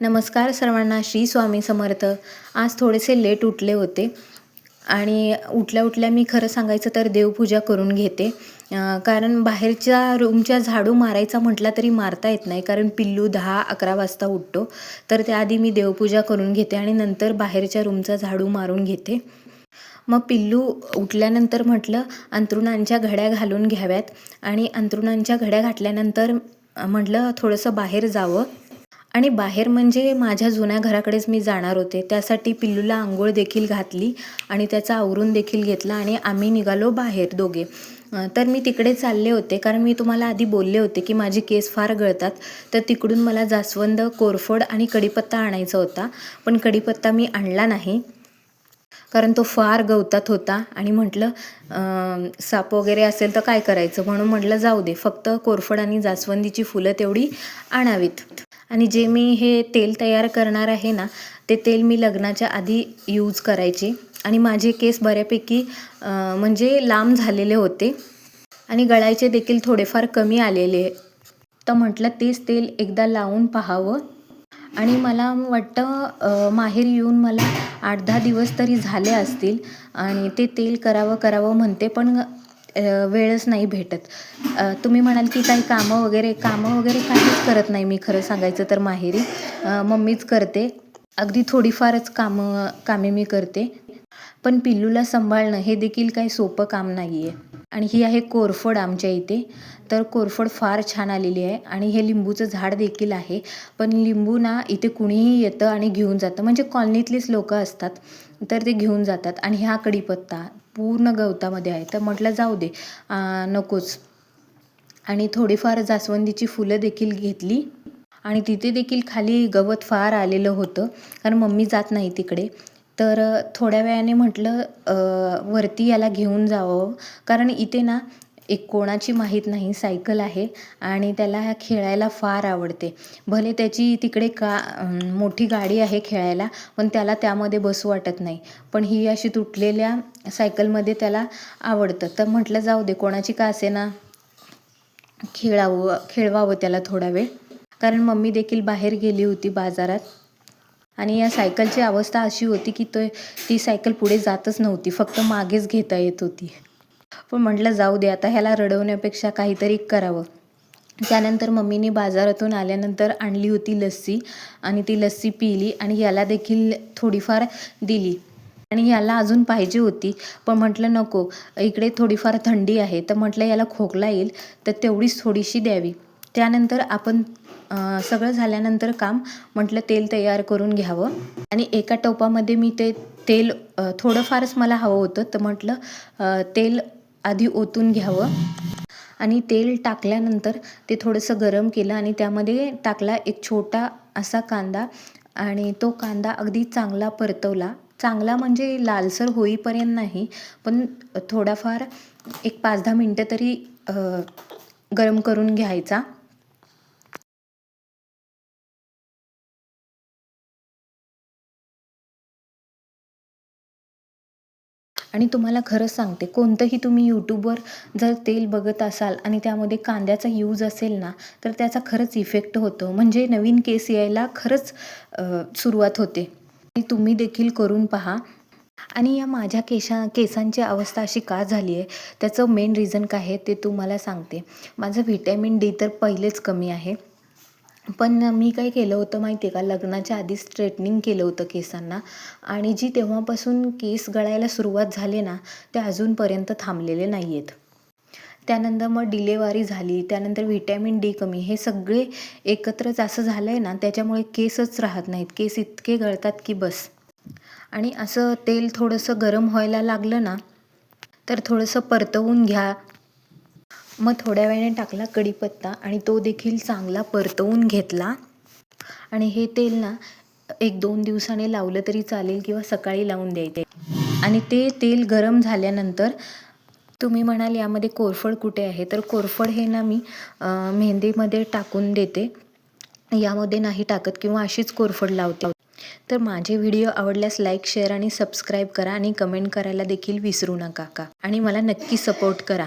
नमस्कार सर्वांना श्री स्वामी समर्थ. आज थोडेसे लेट उठले होते आणि उठल्या उठल्या मी खरं सांगायचं तर देवपूजा करून घेते. कारण बाहेरच्या रूमच्या झाडू मारायचा म्हटला तरी मारता येत नाही कारण पिल्लू दहा अकरा वाजता उठतो. तर त्याआधी मी देवपूजा करून घेते आणि नंतर बाहेरच्या रूमचा झाडू मारून घेते. मग पिल्लू उठल्यानंतर म्हटलं अंथरुणांच्या घड्या घालून घ्याव्यात. आणि अंथरुणांच्या घड्या घातल्यानंतर म्हटलं थोडंसं बाहेर जावं. आणि बाहेर म्हणजे माझ्या जुन्या घराकडेच मी जाणार होते. त्यासाठी पिल्लूला आंघोळ देखील घातली आणि त्याचा आवरून देखील घेतला आणि आम्ही निघालो बाहेर दोघे. तर मी तिकडे चालले होते. कारण मी तुम्हाला आधी बोलले होते की माझे केस फार गळतात. तर तिकडून मला जास्वंद कोरफड आणि कढीपत्ता आणायचा होता. पण कढीपत्ता मी आणला नाही. कारण तो फार गवतात होता. आणि म्हटलं साप वगैरे असेल तर काय करायचं? म्हणून म्हटलं जाऊ दे. फक्त कोरफड आणि जास्वंदीची फुलं तेवढी आणावीत. आणि जे मी हे तेल तयार करणार आहे ना ते तेल मी लग्नाच्या आधी यूज करायचे. आणि माझे केस बऱ्यापैकी म्हणजे लांब झालेले होते. आणि गळायचे देखील थोडेफार कमी आलेले. तर म्हटलं तेच तेल एकदा लावून पाहावं. आणि मला वाटतं माहेर येऊन मला आठ दहा दिवस तरी झाले असतील. आणि ते तेल करावं करावं म्हणते पण वेळच नाही भेटत. तुम्ही म्हणाल की काही कामं वगैरे कामं वगैरे काहीच करत नाही मी खरं सांगायचं तर माहेरी. मम्मीच करते. अगदी थोडीफारच कामं कामे मी करते. पण पिल्लूला सांभाळणं हे देखील काही सोपं काम नाही आहे आणि ही आहे कोरफड आमच्या इथे. तर कोरफड फार छान आलेली आहे आणि हे लिंबूचं झाड देखील आहे. पण लिंबू ना इथे कुणीही येतं आणि घेऊन जातं. म्हणजे कॉलनीतलीच लोकं असतात. तर ते घेऊन जातात. आणि हा कढीपत्ता पूर्ण गवतामध्ये आहे. तर म्हटलं जाऊ दे. नकोच. आणि थोडीफार जास्वंदीची फुलं देखील घेतली. आणि तिथे देखील खाली गवत फार आलेलं होतं. कारण मम्मी जात नाही तिकडे. तर थोड्या वेळाने म्हटलं वरती याला घेऊन जावं. कारण इथे ना एक कोणाची माहीत नाही सायकल आहे आणि त्याला खेळायला फार आवडते. भले त्याची तिकडे का मोठी गाडी आहे खेळायला पण त्याला त्यामध्ये बसू वाटत नाही. पण ही अशी तुटलेल्या सायकलमध्ये त्याला आवडतं. तर म्हटलं जाऊ दे कोणाची का असेना खेळावं खेळवावं त्याला थोडा वेळ. कारण मम्मी देखील बाहेर गेली होती बाजारात आणि या सायकलची अवस्था अशी होती की तो ती सायकल पुढे जातच नव्हती. फक्त मागेच घेता येत होती. पण म्हटलं जाऊ दे आता ह्याला रडवण्यापेक्षा काहीतरी करावं. त्यानंतर मम्मीने बाजारातून आल्यानंतर आणली होती लस्सी आणि ती लस्सी पिली आणि याला देखील थोडीफार दिली. आणि याला अजून पाहिजे होती पण म्हटलं नको इकडे थोडीफार थंडी आहे तर म्हटलं याला खोकला येईल तर तेवढीच थोडीशी द्यावी. त्यानंतर आपण सगळं झाल्यानंतर काम म्हटलं तेल तयार करून घ्यावं. आणि एका टोपामध्ये मी ते तेल थोडंफारच मला हवं होतं तर म्हटलं तेल आधी ओतून घ्यावं. आणि तेल टाकल्यानंतर ते थोडंसं गरम केलं आणि त्यामध्ये टाकला एक छोटा असा कांदा. आणि तो कांदा अगदी चांगला परतवला. चांगला म्हणजे लालसर होईपर्यंत नाही पण थोडाफार एक पाच दहा मिनटं तरी गरम करून घ्यायचा. आणि तुम्हाला खरंच सांगते कोणतंही तुम्ही यूट्यूबवर जर तेल बघत असाल आणि त्यामध्ये कांद्याचा यूज असेल ना तर त्याचा खरंच इफेक्ट होतो. म्हणजे नवीन केस यायला खरंच सुरुवात होते. आणि तुम्ही देखील करून पहा. आणि या माझ्या केशा केसांची अवस्था अशी का झाली आहे त्याचं मेन रिझन काय आहे ते तुम्हाला सांगते. माझं व्हिटॅमिन डी तर पहिलेच कमी आहे. पण मी काय केलं होतं माहिती आहे का? लग्नाच्या आधी स्ट्रेटनिंग केलं होतं केसांना. आणि जी तेव्हापासून केस गळायला सुरुवात झाली ना ते अजूनपर्यंत थांबलेले नाही आहेत त्यानंतर मग डिलेवारी झाली त्यानंतर व्हिटॅमिन डी कमी हे सगळे एकत्रच असं झालं आहे ना त्याच्यामुळे केसच राहत नाहीत. केस इतके गळतात की बस. आणि असं तेल थोडंसं गरम व्हायला लागलं ना तर थोडंसं परतवून घ्या. मग थोड्या वेळाने टाकला कढीपत्ता आणि तो देखील चांगला परतवून घेतला. आणि हे तेल ना एक दोन दिवसाने लावलं तरी चालेल किंवा सकाळी लावून द्यायचे. आणि ते तेल गरम झाल्यानंतर तुम्ही म्हणाल यामध्ये कोरफड कुठे आहे? तर कोरफड हे ना मी मेहंदीमध्ये टाकून देते. यामध्ये नाही टाकत किंवा अशीच कोरफड लावते. तर माझे व्हिडिओ आवडल्यास लाईक शेअर आणि सबस्क्राईब करा आणि कमेंट करायला देखील विसरू नका का? आणि मला नक्की सपोर्ट करा.